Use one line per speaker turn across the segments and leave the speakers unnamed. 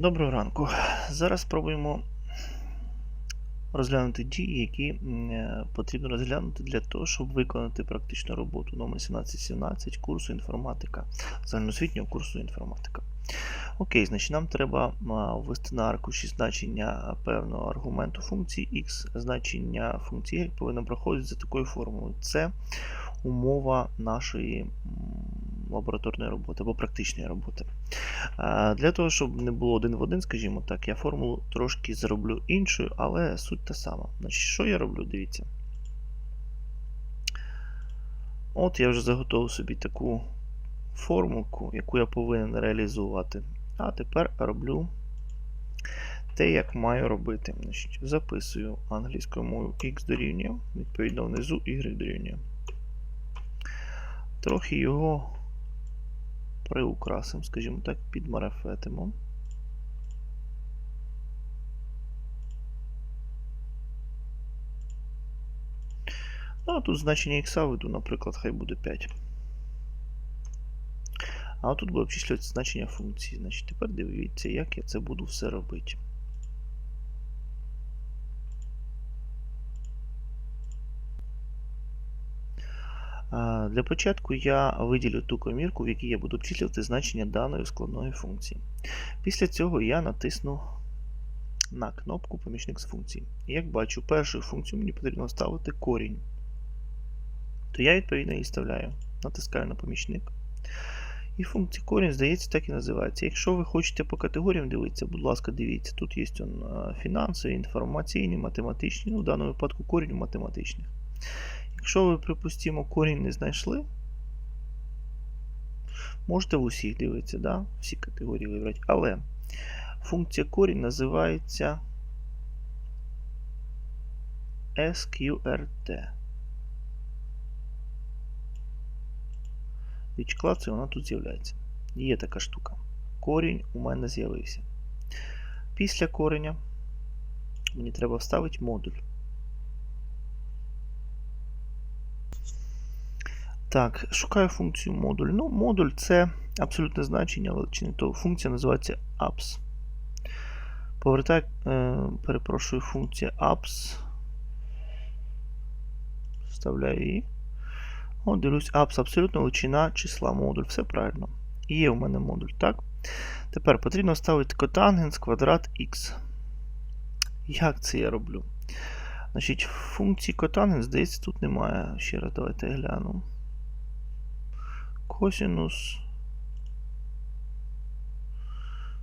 Доброго ранку. Зараз спробуємо розглянути дії, які е, потрібно розглянути для того, щоб виконати практичну роботу номер 1717 курсу інформатика, загальноосвітнього курсу інформатика. Окей, значить нам треба ввести на аркуші значення певного аргументу функції x, значення функції y повинно проходити за такою формулою. Це умова нашої лабораторної роботи або практичної роботи. Для того, щоб не було один в один, скажімо так, я формулу трошки зроблю іншою, але суть та сама. Значить, що я роблю? Дивіться. От я вже заготовив собі таку формулку, яку я повинен реалізувати. А тепер роблю те, як маю робити. Значить, Записую англійською мовою x дорівнює, відповідно внизу y дорівнює. Трохи його приукрасимо, скажімо так, підмарафетимо. Ну, а тут значення х веду, наприклад, хай буде 5. А тут буде обчислювати значення функції. Значить, тепер дивіться, як я це буду все робити. Для початку я виділю ту комірку, в якій я буду обчислювати значення даної складної функції. Після цього я натисну на кнопку помічник з функції. І як бачу, першу функцію мені потрібно вставити корінь. То я відповідно її вставляю. Натискаю на помічник. І функція корінь, здається, так і називається. Якщо ви хочете по категоріям дивитися, будь ласка, дивіться. Тут є он, фінансові, інформаційні, математичні, ну в даному випадку корінь математичних. Якщо ви, припустимо, корінь не знайшли, можете в усіх дивитися, да? всі категорії вибрати. Але функція корінь називається SQRT. Відклацію, вона тут з'являється. Є така штука. Корінь у мене з'явився. Після кореня мені треба вставити модуль. Так, шукаю функцію модуль. Ну, модуль це абсолютне значення величини, то функція називається apps. Повертаю, е, перепрошую, функція apps. Вставляю її. О, дивлюсь, apps абсолютно величина числа модуль. Все правильно. Є у мене модуль, так? Тепер потрібно вставити котангенс квадрат x. Як це я роблю? Значить, функції котангенс, здається, тут немає. Ще раз давайте гляну. Косинус.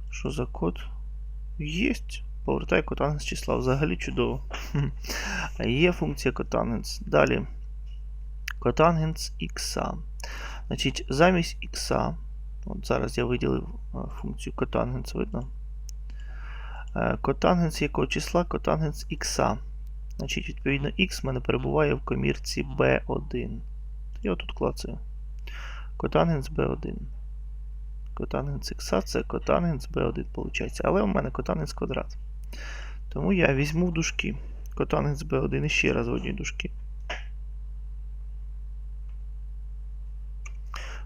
Що за код? Єсть. Повертай котангенс числа. Взагалі чудово. Є функція котангенс. Далі. Котангенс х. Значить, замість х. От зараз я виділив е, функцію котангенс, видно? Е, Котангенс якого числа? Котангенс х. Значить, відповідно, х в мене перебуває в комірці b1. Я отут клацаю. Котангенс b1. Котангенс х це котангенс b1, виходить. Але у мене котангенс квадрат. Тому я візьму дужки. Котангенс b1 і ще раз в одній дужки.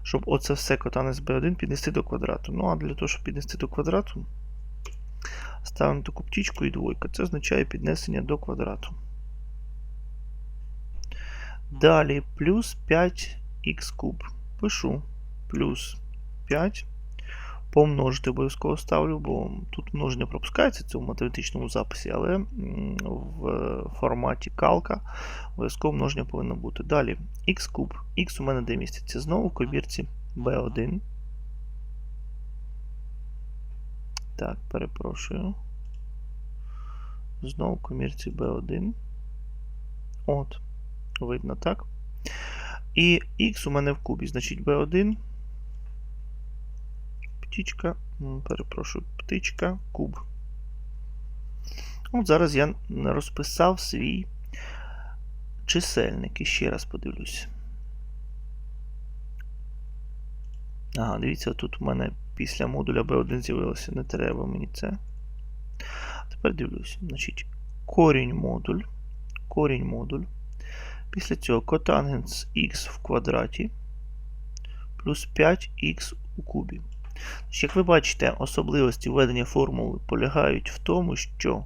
Щоб оце все котангенс b1 піднести до квадрату. Ну а для того, щоб піднести до квадрату, ставимо таку птічку і двойка. Це означає піднесення до квадрату. Далі плюс 5х куб. Пишу плюс 5. Помножити обов'язково ставлю, бо тут множення пропускається в цьому математичному записі, але в форматі калка обов'язково множення повинно бути. Далі х куб. Х у мене де міститься? Знову в комірці b1. Так, перепрошую. Знову в комірці b1. От. Видно, так? І х у мене в кубі, значить b1. Птічка, перепрошую, птичка, куб. От зараз я розписав свій чисельник. І ще раз подивлюсь. Ага, дивіться, тут у мене після модуля B1 з'явилося. Не треба мені це. Тепер дивлюсь. Значить, корінь модуль. Корінь модуль. Після цього котангенс х в квадраті плюс 5х у кубі. Як ви бачите, особливості введення формули полягають в тому, що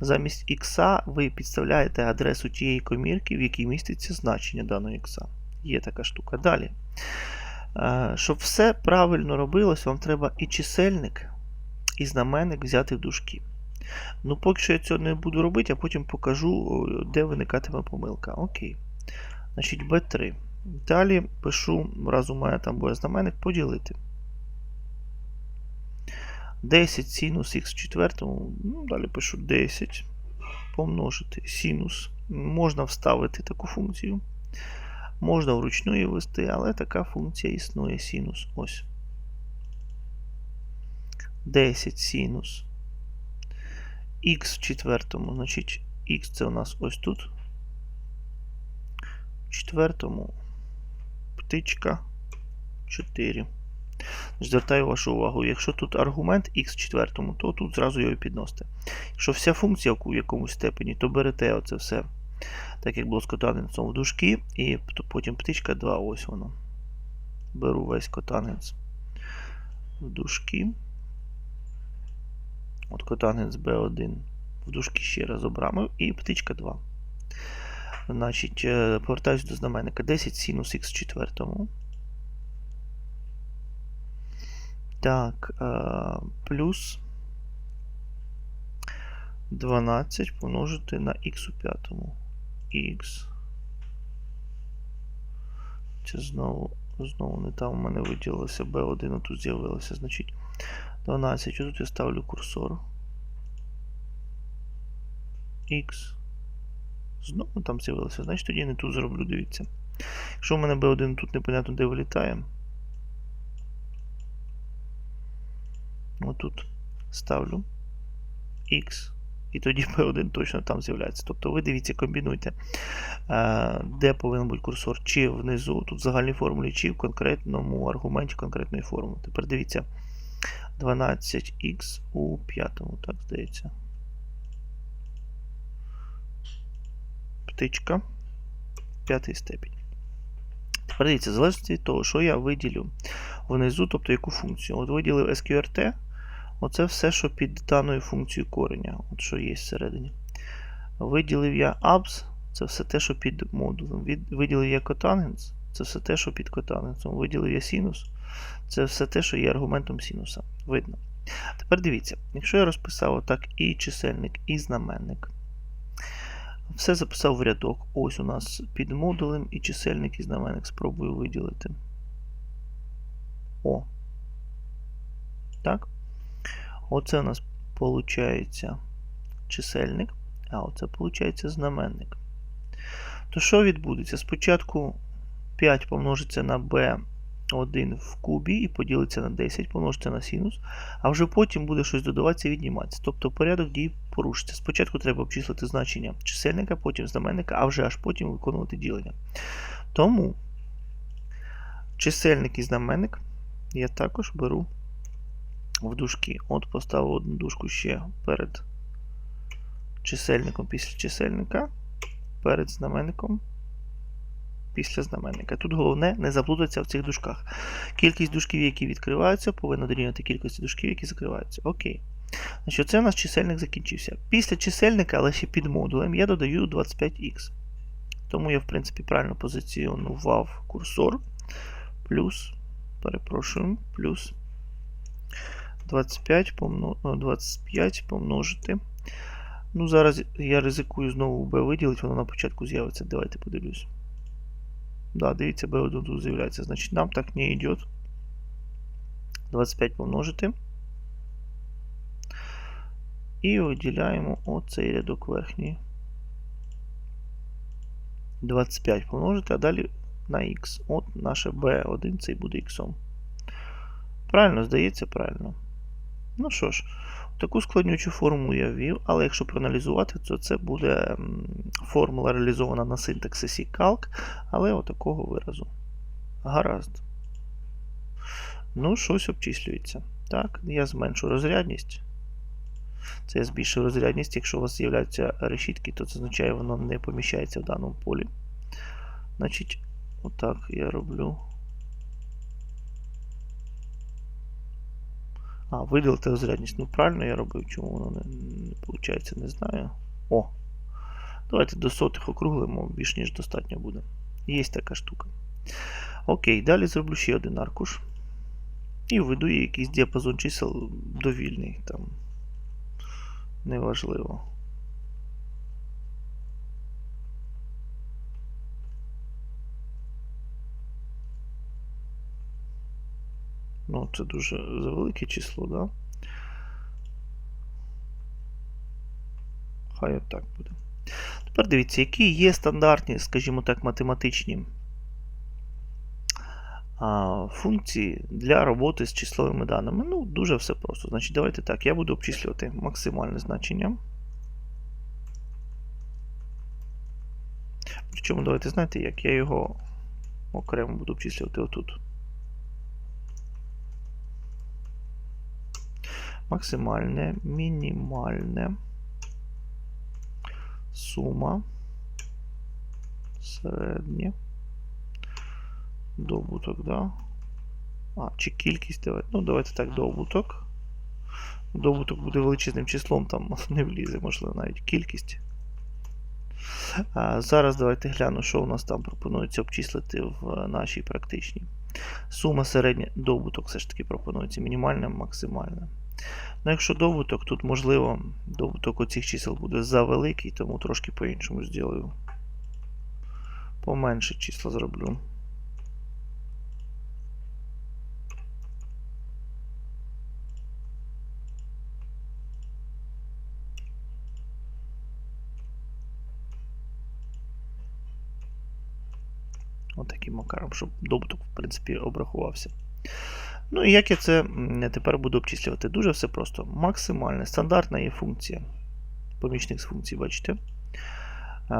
замість х ви підставляєте адресу тієї комірки, в якій міститься значення даного х. Є така штука. Далі. Е, Щоб все правильно робилось, вам треба і чисельник, і знаменник взяти в дужки. Ну, поки що я цього не буду робити, а потім покажу, де виникатиме помилка. Окей. Значить, B3. Далі пишу, раз у мене там буде знаменник, поділити. 10 синус х в четвертому, ну, далі пишу 10 помножити синус. Можна вставити таку функцію. Можна вручну її ввести, але така функція існує синус. Ось. 10 синус х в четвертому, значить, х це у нас ось тут. В четвертому птичка 4. Звертаю вашу увагу, якщо тут аргумент х в четвертому, то тут зразу його підносите. Якщо вся функція в якомусь степені, то берете оце все, так як було з котангенсом в дужки, і потім птичка 2, ось воно. Беру весь котангенс в дужки. От котангенс B1 в дужки ще раз обрамив, і птичка 2. Значить, повертаюся до знаменника 10 синус х в четвертому. Так, плюс 12 помножити на х у п'ятому. Х. Це знову знову не там у мене виділилося B1, а тут з'явилося. Значить 12. Тут я ставлю курсор. Х. Знову там з'явилося. Значить тоді я не тут зроблю, дивіться. Якщо у мене B1 тут непонятно де вилітає. Отут ставлю X, і тоді P1 точно там з'являється. Тобто ви дивіться, комбінуйте, де повинен бути курсор, чи внизу, тут в загальній формулі, чи в конкретному аргументі конкретної формули. Тепер дивіться 12х у п'ятому, так здається. Птичка. П'ятий степінь. Тепер дивіться, залежно від того, що я виділю внизу, тобто яку функцію. От виділив SQRT. Оце все, що під даною функцією кореня, от що є всередині. Виділив я abs, це все те, що під модулем. Виділив я котангенс, це все те, що під котангенсом. Виділив я синус, це все те, що є аргументом синуса. Видно. Тепер дивіться, якщо я розписав отак і чисельник, і знаменник. Все записав в рядок. Ось у нас під модулем і чисельник, і знаменник. Спробую виділити. О. Так. Оце у нас виходить чисельник, а оце виходить знаменник. То що відбудеться? Спочатку 5 помножиться на b1 в кубі і поділиться на 10, помножиться на синус, а вже потім буде щось додаватися і відніматися. Тобто порядок дій порушиться. Спочатку треба обчислити значення чисельника, потім знаменника, а вже аж потім виконувати ділення. Тому чисельник і знаменник я також беру в дужки. От поставив одну дужку ще перед чисельником після чисельника, перед знаменником після знаменника. Тут головне не заплутатися в цих дужках. Кількість дужків, які відкриваються, повинна дорівнювати кількості дужків, які закриваються. Окей. Значить, Це у нас чисельник закінчився. Після чисельника, але ще під модулем, я додаю 25х. Тому я, в принципі, правильно позиціонував курсор. Плюс, перепрошую, плюс 25 помно... 25 помножити. Ну, зараз я ризикую знову B виділити, воно на початку з'явиться. Давайте подивлюсь. Да, дивіться, B1 тут з'являється. Значить, нам так не йде. 25 помножити. І виділяємо оцей рядок верхній. 25 помножити, а далі на Х. От наше B1 цей буде Х. Правильно, здається, правильно. Ну що ж, таку складнючу формулу я ввів, але якщо проаналізувати, то це буде формула реалізована на синтаксисі calc, але отакого виразу. Гаразд. Ну, щось обчислюється. Так, я зменшу розрядність. Це я збільшую розрядність. Якщо у вас з'являються решітки, то це означає, воно не поміщається в даному полі. Значить, отак я роблю. А, виділити розрядність. Ну, правильно я робив, чому воно не, не виходить, не знаю. О! Давайте до сотих округлимо, більш ніж достатньо буде. Є така штука. Окей, далі зроблю ще один аркуш. І введу якийсь діапазон чисел довільний там. Неважливо. Ну, це дуже завелике число, да? Хай отак буде. Тепер дивіться, які є стандартні, скажімо так, математичні функції для роботи з числовими даними. Ну, дуже все просто. Значить, давайте так, я буду обчислювати максимальне значення. Причому, давайте знаєте, як я його окремо буду обчислювати отут. Максимальне, мінімальне, сума, середнє, добуток, да? А, чи кількість давайте. Ну, давайте так, добуток. Добуток буде величезним числом, там не влізе, можливо, навіть кількість. А, Зараз давайте гляну, що у нас там пропонується обчислити в нашій практичній. Сума середня добуток все ж таки пропонується мінімальне, максимальне. Ну, якщо добуток, тут можливо добуток оцих чисел буде завеликий, тому трошки по-іншому зроблю. Поменше числа зроблю. Отаким макаром, щоб добуток, в принципі, обрахувався. Ну і як я це тепер буду обчислювати? Дуже все просто. Максимальна, стандартна є функція. Помічник з функцій, бачите?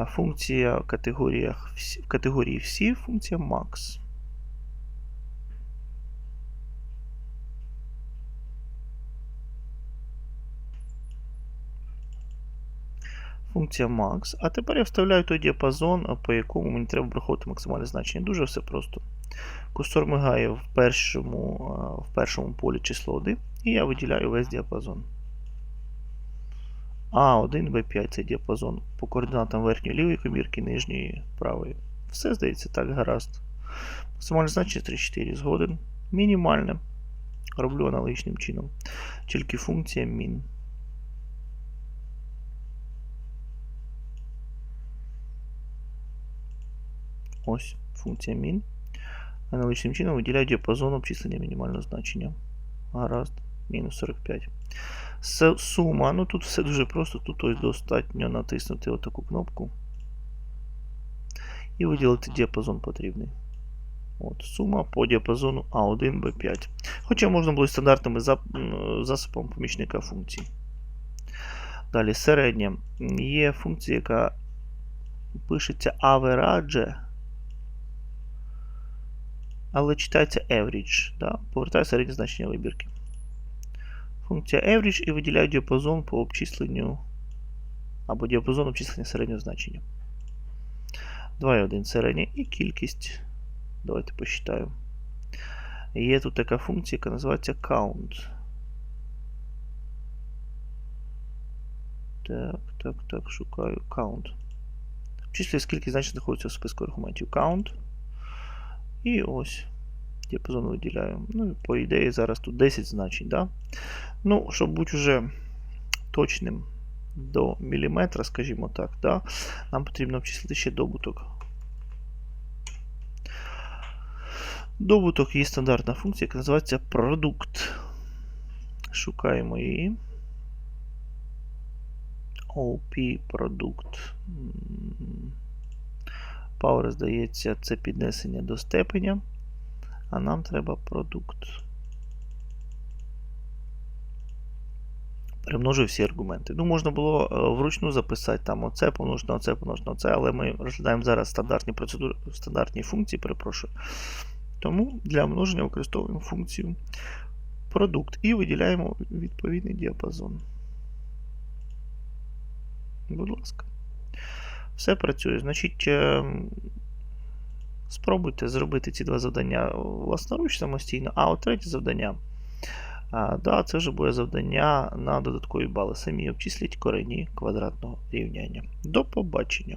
Функція в категоріях, в категорії всі, функція max. Функція max. А тепер я вставляю той діапазон, по якому мені треба враховувати максимальне значення. Дуже все просто. Курсор мигає в першому в першому полі число 1, і я виділяю весь діапазон. А1, Б5 це діапазон по координатам верхньої лівої комірки, нижньої правої. Все здається так, гаразд. Максимальне значення 34 згоден. Мінімальне. Роблю аналогічним чином. Тільки функція min. Ось функція min. Аналогічним чином виділяю діапазон обчислення мінімального значення. Гаразд, мінус 45. Сума. Ну тут все дуже просто. Тут ось достатньо натиснути отаку кнопку. І виділити діапазон потрібний. От, Сума по діапазону А1, Б5. Хоча можна було стандартними засобом помічника функцій. Далі середня. Є функція, яка пишеться average але читається average. Да? Повертаю середнє значення вибірки. Функція average і виділяю діапазон по обчисленню або діапазон обчислення середнього значення. 2,1 середня і кількість. Давайте посчитаю. Є тут така функція, яка називається count. Так, так, так, шукаю count. Обчислюю, скільки значень знаходиться в списку аргументів. Count. І ось діапазон виділяю. Ну по ідеї, зараз тут 10 значень. Да? Ну, щоб бути вже точним до міліметра, скажімо так, да? нам потрібно обчислити ще добуток. Добуток є стандартна функція, яка називається продукт. Шукаємо її. OP продукт. Power, здається, це піднесення до степеня, а нам треба продукт. Перемножую всі аргументи. Ну, можна було е, вручну записати там оце, помножити на оце, помножити на оце, але ми розглядаємо зараз стандартні процедури, стандартні функції, перепрошую. Тому для множення використовуємо функцію продукт і виділяємо відповідний діапазон. Будь ласка. Все працює. Значить, е, спробуйте зробити ці два завдання власноруч самостійно, а от третє завдання А, да, це вже буде завдання на додаткові бали. Самі обчисліть корені квадратного рівняння. До побачення.